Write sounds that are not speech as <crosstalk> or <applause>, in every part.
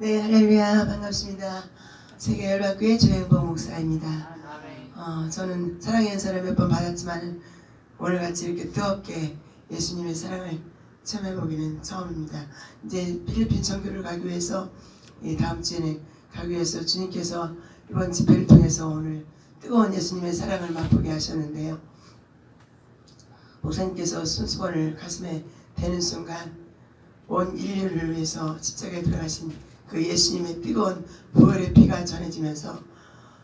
네, 할렐루야 반갑습니다. 세계 열방교회 조영범 목사입니다. 어, 저는 사랑의 연사를 몇번 받았지만 오늘같이 이렇게 뜨겁게 예수님의 사랑을 체험 해보기는 처음입니다. 이제 필리핀 정교를 가기 위해서 이 다음 주에는 가기 위해서 주님께서 이번 집회를 통해서 오늘 뜨거운 예수님의 사랑을 맛보게 하셨는데요. 목사님께서 순수건을 가슴에 대는 순간 온 인류를 위해서 십자가에 들어가신 그 예수님의 뜨거운 부활의 피가 전해지면서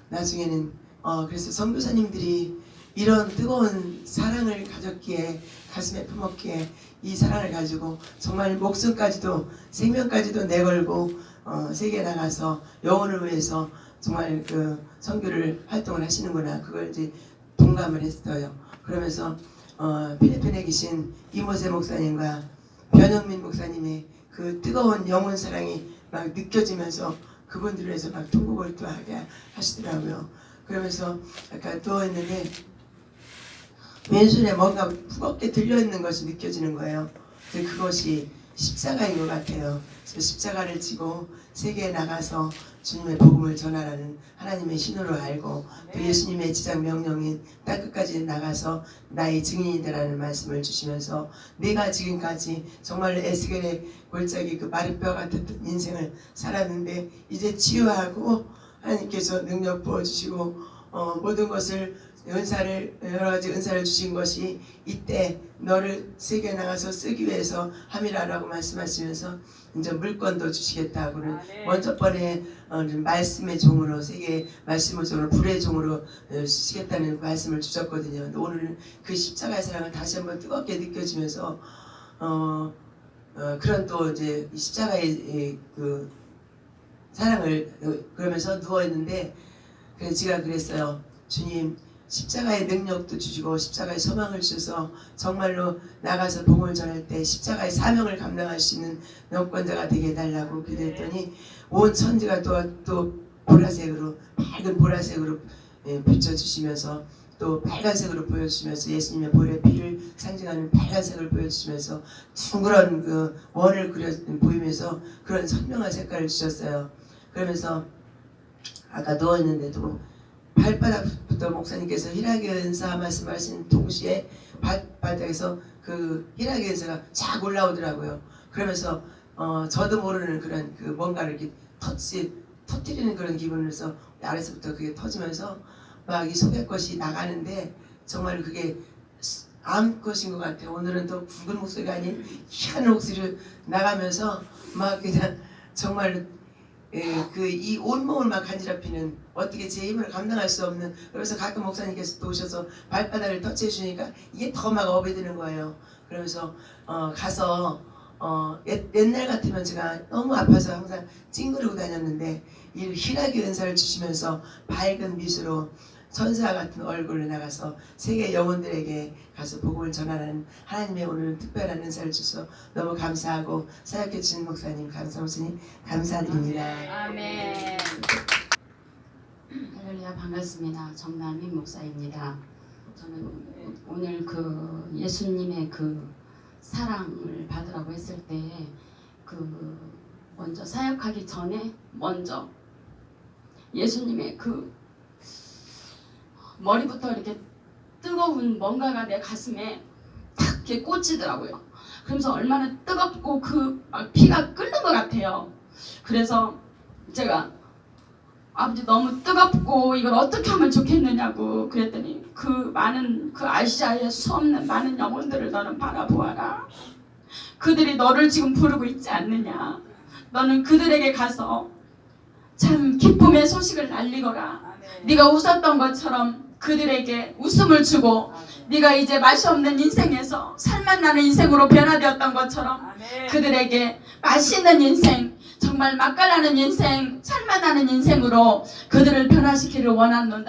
나중에는 어 그래서 선교사님들이 이런 뜨거운 사랑을 가졌기에 가슴에 품었기에 이 사랑을 가지고 정말 목숨까지도 생명까지도 내걸고 어 세계에 나가서 영혼을 위해서 정말 그 선교를 활동을 하시는구나 그걸 이제 동감을 했어요. 그러면서 어 필리핀에 계신 이모세 목사님과 변영민 목사님의 그 뜨거운 영혼 사랑이 막 느껴지면서 그분들을 위해서 막 통곡을또하게 하시더라고요. 그러면서 아까 누워있는데 왼손에 뭔가 무겁게 들려있는 것이 느껴지는 거예요. 그것이 십자가인 것 같아요. 그래서 십자가를 지고 세계에 나가서 주님의 복음을 전하라는 하나님의 신호로 알고 또 예수님의 지상 명령인 땅 끝까지 나가서 나의 증인이 되라는 말씀을 주시면서 내가 지금까지 정말 에스겔의 골짜기 그 마른 뼈 같은 인생을 살았는데 이제 치유하고 하나님께서 능력 부어주시고 어, 모든 것을 은사를 여러 가지 은사를 주신 것이 이때 너를 세계 나가서 쓰기 위해서 함이라라고 말씀하시면서 이제 물건도 주시겠다고는 아멘. 먼저 번에 어, 좀 말씀의 종으로 세계 말씀의 종으로 불의 종으로 어, 쓰시겠다는 말씀을 주셨거든요. 오늘은 그 십자가의 사랑을 다시 한번 뜨겁게 느껴지면서 어, 어, 그런 또 이제 이 십자가의 이, 그 사랑을 어, 그러면서 누워 있는데 그래서 제가 그랬어요. 주님 십자가의 능력도 주시고 십자가의 소망을 주셔서 정말로 나가서 복음을 전할 때 십자가의 사명을 감당할 수 있는 영권자가 되게 해달라고 기도했더니 온 천지가 또, 또 보라색으로 밝은 보라색으로 예, 비춰주시면서 또 빨간색으로 보여주시면서 예수님의 보혈의 피를 상징하는 빨간색을 보여주시면서 둥그런 그 원을 그려 보이면서 그런 선명한 색깔을 주셨어요. 그러면서 아까 누워있는데도 발바닥부터 목사님께서 희락의 은사 말씀하신 동시에 발바닥에서 그 희락의 은사가 쫙 올라오더라고요. 그러면서 어 저도 모르는 그런 그 뭔가를 이렇게 터치 터뜨리는 그런 기분으로서 아래서부터 그게 터지면서 막 이 속의 것이 나가는데 정말 그게 암 것인 것 같아요. 오늘은 또 굵은 목소리가 아닌 희한 목소리로 나가면서 막 그냥 정말 예, 그이 온몸을 막 간지럽히는 어떻게 제 힘으로 감당할 수 없는 그래서 가끔 목사님께서 또 오셔서 발바닥을 터치해 주니까 이게 더 막 업이 드는 거예요. 그러면서 어, 가서 어, 옛, 옛날 같으면 제가 너무 아파서 항상 찡그리고 다녔는데 이 희락의 은사를 주시면서 밝은 미소로 천사 같은 얼굴로 나가서 세계 영혼들에게 가서 복음을 전하는 하나님의 오늘 특별한 은사를 주셔서 너무 감사하고 사역해 주신 목사님 감사 목사님 감사드립니다. 아멘. 할렐루야 반갑습니다. 정남인 목사입니다. 저는 오늘 그 예수님의 그 사랑을 받으라고 했을 때 그 먼저 사역하기 전에 먼저 예수님의 그 머리부터 이렇게 뜨거운 뭔가가 내 가슴에 탁 이렇게 꽂히더라고요. 그러면서 얼마나 뜨겁고 그막 피가 끓는 것 같아요. 그래서 제가 아버지 너무 뜨겁고 이걸 어떻게 하면 좋겠느냐고 그랬더니 그 많은 그 아시아의 수없는 많은 영혼들을 너는 바라보아라. 그들이 너를 지금 부르고 있지 않느냐. 너는 그들에게 가서 참 기쁨의 소식을 날리거라. 아멘. 네가 웃었던 것처럼 그들에게 웃음을 주고 네가 이제 맛이 없는 인생에서 살맛 나는 인생으로 변화되었던 것처럼. 그들에게 맛있는 인생, 정말 맛깔나는 인생, 살맛 나는 인생으로 그들을 변화시키기를. 아멘.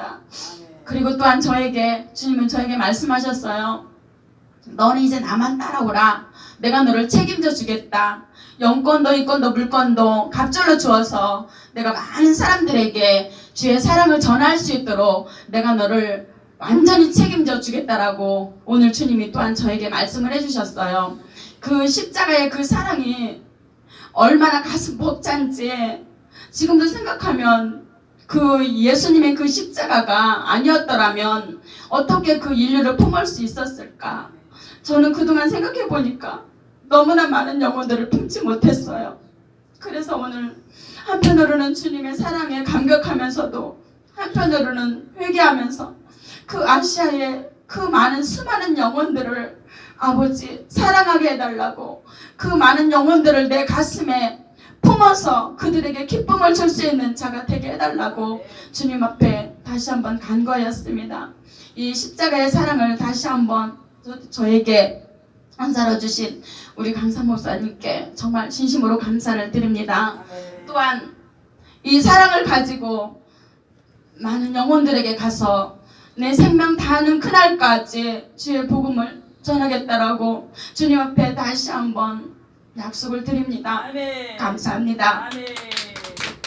그리고 또한 저에게 주님은 저에게 말씀하셨어요. 너는 이제 나만 따라오라. 내가 너를 책임져 주겠다. 영권도 인권도 물권도 갑절로 주어서 내가 많은 사람들에게 주의 사랑을 전할 수 있도록 내가 너를 완전히 책임져 주겠다라고 오늘 주님이 또한 저에게 말씀을 해주셨어요. 그 십자가의 그 사랑이 얼마나 가슴 벅찬지 지금도 생각하면 그 예수님의 그 십자가가 아니었더라면 어떻게 그 인류를 품을 수 있었을까? 저는 그동안 생각해 보니까 너무나 많은 영혼들을 품지 못했어요. 그래서 오늘 한편으로는 주님의 사랑에 감격하면서도 한편으로는 회개하면서 그 아시아의 그 많은 수많은 영혼들을 아버지 사랑하게 해달라고 그 많은 영혼들을 내 가슴에 품어서 그들에게 기쁨을 줄 수 있는 자가 되게 해달라고 주님 앞에 다시 한번 간거였습니다. 이 십자가의 사랑을 다시 한번 저, 저에게 한사로 주신 우리 강사 목사님께 정말 진심으로 감사를 드립니다. 또한 이 사랑을 가지고 많은 영혼들에게 가서 내 생명 다하는 그날까지 주의 복음을 전하겠다라고 주님 앞에 다시 한번 약속을 드립니다. 아멘. 감사합니다. 아멘.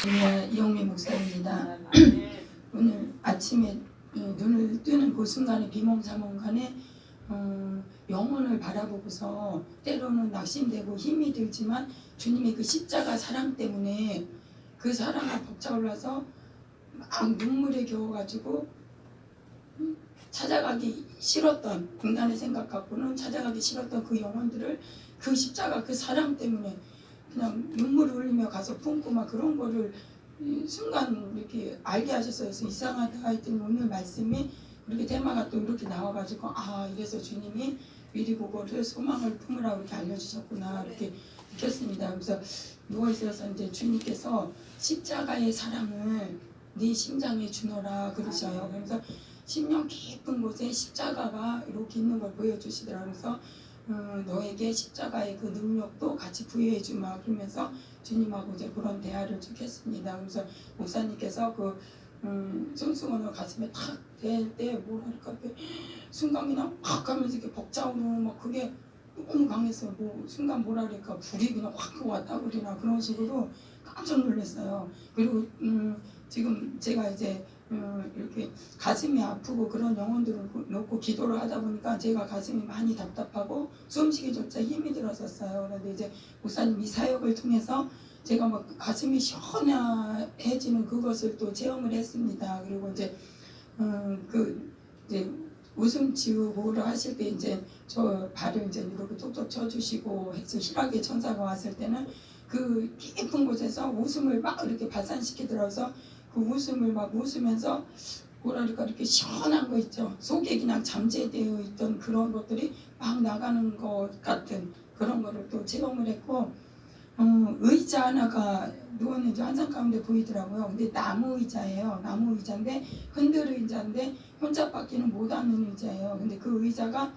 네, 이용미 목사입니다. <clears throat> 오늘 아침에 어, 눈을 뜨는 그 순간에 비몽사몽간에 어, 영혼을 바라보고서 때로는 낙심되고 힘이 들지만 주님의 그 십자가 사랑 때문에 그 사랑이 벅차올라서 막 눈물에 겨워가지고 음, 찾아가기 싫었던 공단의 생각 갖고는 찾아가기 싫었던 그 영혼들을 그 십자가 그 사랑 때문에 그냥 눈물을 흘리며 가서 품고 막 그런 거를 이 순간 이렇게 알게 하셨어요. 그래서 이상하다 했더니 오늘 말씀이 그렇게 테마가 또 이렇게 나와가지고 아 이래서 주님이 미리 그거를 소망을 품으라고 이렇게 알려주셨구나 이렇게 느꼈습니다. 그래서 누워 있어서 이제 주님께서 십자가의 사랑을 네 심장에 주노라 그러셔요. 그래서 심령 깊은 곳에 십자가가 이렇게 있는 걸 보여주시더라고요. 그래서 어, 너에게 십자가의 그 능력도 같이 부여해 주마 그러면서 주님하고 이제 그런 대화를 쭉 했습니다. 그래서 목사님께서 그 음, 손수건을 가슴에 탁댈 때 뭐랄까 그 순간 그냥 팍 하면서 이렇게 벅차오르는 막 그게 너무 강했어요. 뭐 순간 그럴까 불이 그냥 확 왔다 그러나 그런 식으로 깜짝 놀랐어요. 그리고 음, 지금 제가 이제 음, 이렇게 가슴이 아프고 그런 영혼들을 놓고 기도를 하다 보니까 제가 가슴이 많이 답답하고 숨쉬기조차 힘이 들었었어요. 그런데 이제 목사님 이 사역을 통해서 제가 막 가슴이 시원해지는 그것을 또 체험을 했습니다. 그리고 이제 음, 그 이제 웃음 지우고를 하실 때 이제 저 발을 이제 이렇게 톡톡 쳐주시고 해서 희락의 천사가 왔을 때는 그 깊은 곳에서 웃음을 막 이렇게 발산시키더라고요. 그 웃음을 막 웃으면서 뭐랄까 이렇게 시원한 거 있죠. 속에 그냥 잠재되어 있던 그런 것들이 막 나가는 것 같은 그런 거를 또 체험을 했고 어, 의자 하나가 누웠는지 환상 가운데 보이더라고요. 근데 나무 의자예요. 나무 의자인데 흔들 의자인데 혼자밖에는 못 앉는 의자예요. 근데 그 의자가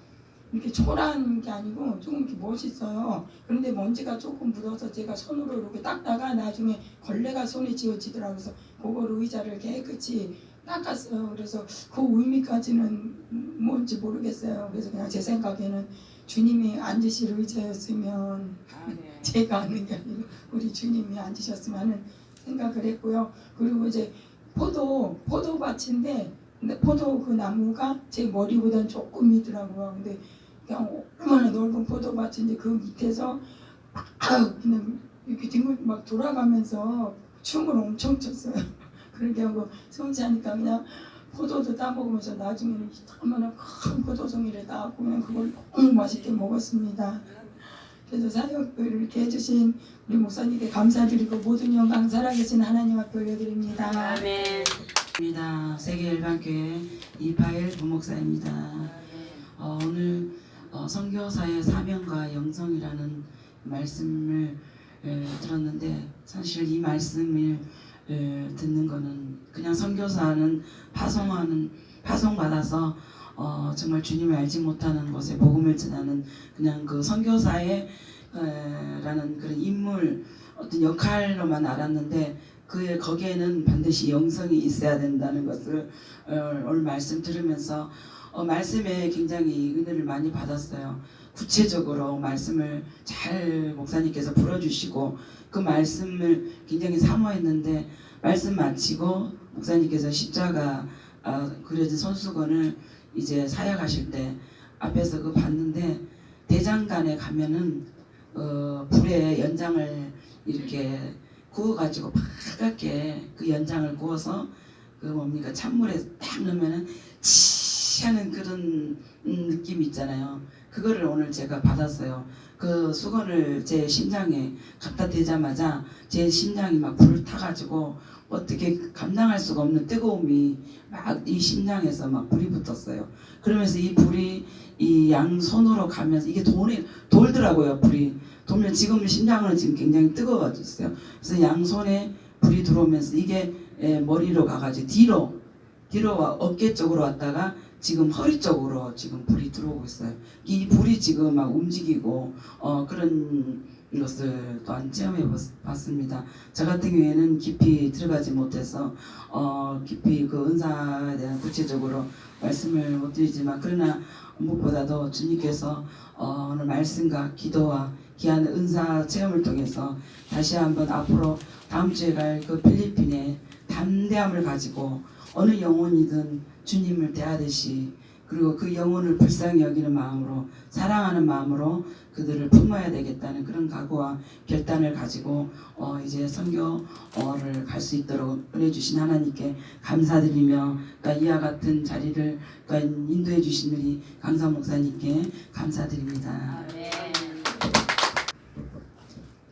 이렇게 초라한 게 아니고 조금 이렇게 멋있어요. 그런데 먼지가 조금 묻어서 제가 손으로 이렇게 닦다가 나중에 걸레가 손에 쥐어지더라고요. 그래서 그걸 의자를 깨끗이 닦았어요. 그래서 그 의미까지는 뭔지 모르겠어요. 그래서 그냥 제 생각에는 주님이 앉으실 의자였으면 아멘. <laughs> 제가 앉는 게 아니고 우리 주님이 앉으셨으면 하는 생각을 했고요. 그리고 이제 포도 포도밭인데 포도 그 나무가 제 머리보다는 조금 위더라고요. 근데 그냥 얼마나 넓은 포도밭인데 그 밑에서 막 그냥 이렇게 뒹굴 막 돌아가면서 춤을 엄청 췄어요. 그렇게 하고 성취하니까 그냥 포도도 따먹으면서 나중에는 얼마나 큰 포도송이를 따고 그냥 그걸 너무 맛있게 먹었습니다. 그래서 사역을 이렇게 해주신 우리 목사님께 감사드리고 모든 영광 살아계신 하나님 앞에 올려드립니다. 아멘. 입니다. 세계일반교회 이파일 부목사입니다. 어, 오늘 어, 선교사의 사명과 영성이라는 말씀을 에, 들었는데 사실 이 말씀을 에, 듣는 거는 그냥 선교사는 파송하는 파송 받아서 어, 정말 주님을 알지 못하는 곳에 복음을 전하는 그냥 그 선교사의 에, 라는 그런 인물 어떤 역할로만 알았는데 그 거기에는 반드시 영성이 있어야 된다는 것을 어, 오늘 말씀 들으면서 어, 말씀에 굉장히 은혜를 많이 받았어요. 구체적으로 말씀을 잘 목사님께서 풀어주시고 그 말씀을 굉장히 사모했는데 말씀 마치고 목사님께서 십자가 어, 그려진 손수건을 이제 사역하실 때 앞에서 그 봤는데 대장간에 가면은 어, 불에 연장을 이렇게 구워가지고 파랗게 그 연장을 구워서 그 뭡니까 찬물에 딱 넣으면은 치 하는 그런 음, 느낌 있잖아요. 그거를 오늘 제가 받았어요. 그 수건을 제 심장에 갖다 대자마자 제 심장이 막 불을 타가지고 어떻게 감당할 수가 없는 뜨거움이 막 이 심장에서 막 불이 붙었어요. 그러면서 이 불이 이 양손으로 가면서 이게 돌이 돌더라고요. 불이 돌면 지금 심장은 지금 굉장히 뜨거워졌어요. 그래서 양손에 불이 들어오면서 이게 에, 머리로 가가지고 뒤로 뒤로 와 어깨 쪽으로 왔다가 지금 허리 쪽으로 지금 불이 들어오고 있어요. 이 불이 지금 막 움직이고 어, 그런 것을 또한 체험해 봤- 봤습니다. 저 같은 경우에는 깊이 들어가지 못해서 어, 깊이 그 은사에 대한 구체적으로 말씀을 못 드리지만 그러나 무엇보다도 주님께서 어, 오늘 말씀과 기도와 귀한 은사 체험을 통해서 다시 한번 앞으로 다음 주에 갈 그 필리핀에 담대함을 가지고 어느 영혼이든 주님을 대하듯이 그리고 그 영혼을 불쌍히 여기는 마음으로 사랑하는 마음으로 그들을 품어야 되겠다는 그런 각오와 결단을 가지고 어 이제 선교를 갈 수 있도록 은혜 주신 하나님께 감사드리며 그러니까 이와 같은 자리를 그러니까 인도해 주신 우리 강사 목사님께 감사드립니다.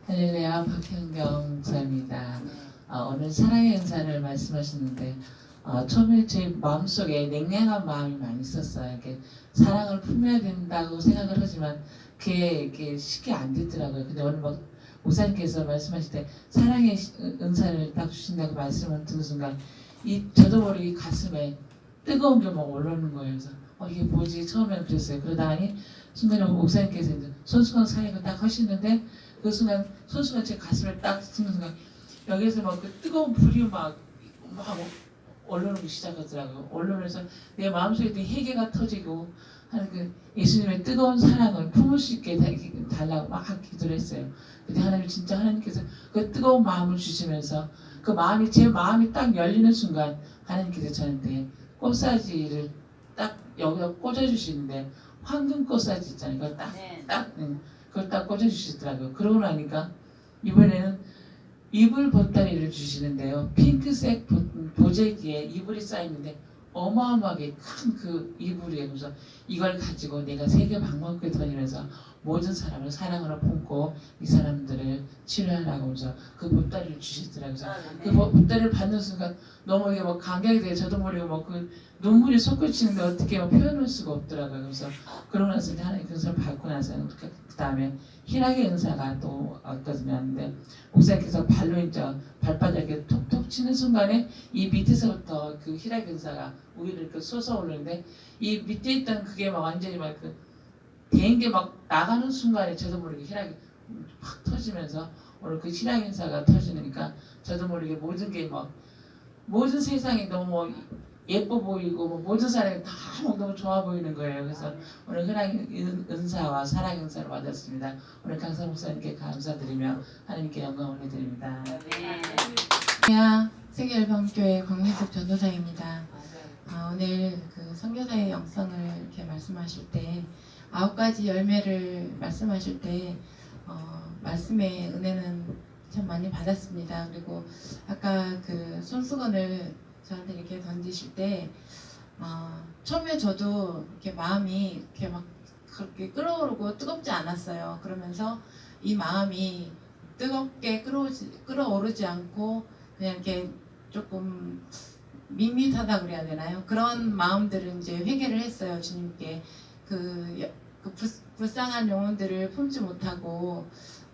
할렐루야 박현경 목사입니다. 어, 오늘 사랑의 은사를 말씀하셨는데 어, 처음에 제 마음속에 냉랭한 마음이 많이 있었어요. 이렇게 사랑을 품어야 된다고 생각을 하지만 그게 이렇게 쉽게 안 됐더라고요. 근데 오늘 막 목사님께서 말씀하실 때 사랑의 은사를 딱 주신다고 말씀을 듣는 순간 이 저도 모르게 가슴에 뜨거운 게 막 올라오는 거예요. 그래서 어, 이게 뭐지 처음에는 그랬어요. 그러다니 순간에 목사님께서 이제 손수건 사역을 딱 하시는데 그 순간 손수건 제 가슴에 딱 쓰는 순간 여기에서 막 그 뜨거운 불이 막막 올 라오기 시작하더라고요. 올라오면서 내 마음속에 회개가 터지고 하는 그 예수님의 뜨거운 사랑을 품을 수 있게 달- 달라고 막 기도를 했어요. 근데 하나님 진짜 하나님께서 그 뜨거운 마음을 주시면서 그 마음이 제 마음이 딱 열리는 순간 하나님께서 저한테 꽃사지를 딱 여기다 꽂아주시는데 황금 꽃사지 있잖아요. 그걸 딱딱 응, 그걸 딱 꽂아주시더라고요. 그러고 나니까 이번에는 이불 보따리를 주시는데요. 핑크색 보, 보재기에 이불이 쌓이는데 어마어마하게 큰 그 이불이에요. 그래서 이걸 가지고 내가 세계 다니면서 모든 사람을 사랑으로 품고 이 사람들을 치료하라고 해서 그 보따리를 주시더라고요. 그래서 그 보- 보따리를 받는 순간 너무 이게 뭐 감격이 돼요. 저도 모르게 뭐그 눈물이 솟구치는데 어떻게 뭐 표현할 수가 없더라고요. 그래서 그러고 나서 이제 하나님 그 은사를 받고 나서는 그, 그 다음에 희락의 은사가 또 왔거든요. 근데 목사님께서 발로 이제 발바닥에 톡톡 치는 순간에 이 밑에서부터 그 희락의 은사가 위로 이렇게 솟아오르는데 이 밑에 있던 그게 막 완전히 막그 대인게 막 나가는 순간에 저도 모르게 희락이 확 터지면서 오늘 그 희락 인사가 터지니까 저도 모르게 모든 게 막 모든 세상이 너무 예뻐 보이고 뭐 모든 사람이 다 너무 좋아 보이는 거예요. 그래서 오늘 희락 은- 은사와 사랑 은사를 받았습니다. 오늘 강사 목사님께 감사드리며 하나님께 영광 올려드립니다. 안녕하세요. 세계열방교회 광민숙 전도사입니다. 아, 오늘 그 선교사의 영성을 이렇게 말씀하실 때 아홉 가지 열매를 말씀하실 때 어, 말씀의 은혜는 참 많이 받았습니다. 그리고 아까 그 손수건을 저한테 이렇게 던지실 때 어, 처음에 저도 이렇게 마음이 이렇게 막 그렇게 끓어오르고 뜨겁지 않았어요. 그러면서 이 마음이 뜨겁게 끓어오지, 끓어오르지 않고 그냥 이렇게 조금 밋밋하다 그래야 되나요? 그런 마음들은 이제 회개를 했어요 주님께 그, 여- 그 불, 불쌍한 영혼들을 품지 못하고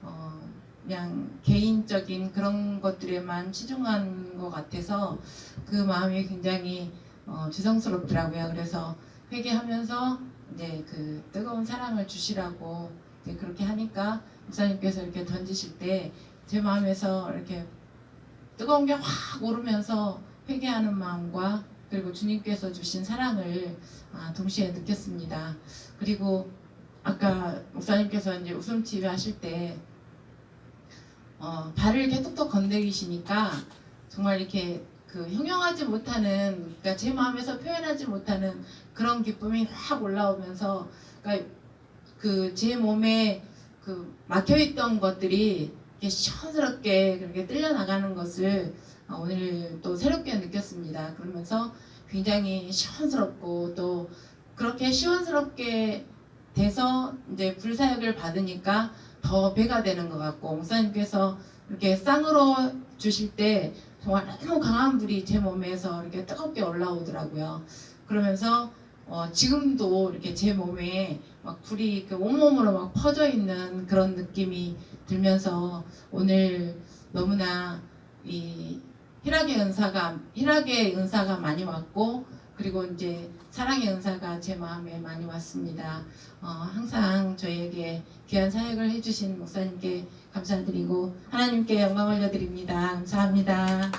어, 그냥 개인적인 그런 것들에만 치중한 것 같아서 그 마음이 굉장히 어, 죄송스럽더라고요. 그래서 회개하면서 이제 그 뜨거운 사랑을 주시라고 그렇게 하니까 목사님께서 이렇게 던지실 때 제 마음에서 이렇게 뜨거운 게 확 오르면서 회개하는 마음과 그리고 주님께서 주신 사랑을 아, 동시에 느꼈습니다. 그리고 아까 목사님께서 이제 웃음 치료 하실 때 어, 발을 이렇게 톡톡 건드리시니까 정말 이렇게 그 형용하지 못하는 그러니까 제 마음에서 표현하지 못하는 그런 기쁨이 확 올라오면서 그러니까 그 제 몸에 그 막혀 있던 것들이 이렇게 시원스럽게 그렇게 끌려 나가는 것을 어, 오늘 또 새롭게 느꼈습니다. 그러면서 굉장히 시원스럽고 또 그렇게 시원스럽게 돼서 이제 불사역을 받으니까 더 배가 되는 것 같고 목사님께서 이렇게 쌍으로 주실 때 정말 너무 강한 불이 제 몸에서 이렇게 뜨겁게 올라오더라고요. 그러면서 어, 지금도 이렇게 제 몸에 막 불이 이렇게 온몸으로 막 퍼져 있는 그런 느낌이 들면서 오늘 너무나 이 희락의 은사가 희락의 은사가 많이 왔고 그리고 이제 사랑의 은사가 제 마음에 많이 왔습니다. 어, 항상 저희에게 귀한 사역을 해주신 목사님께 감사드리고 하나님께 영광 올려드립니다. 감사합니다.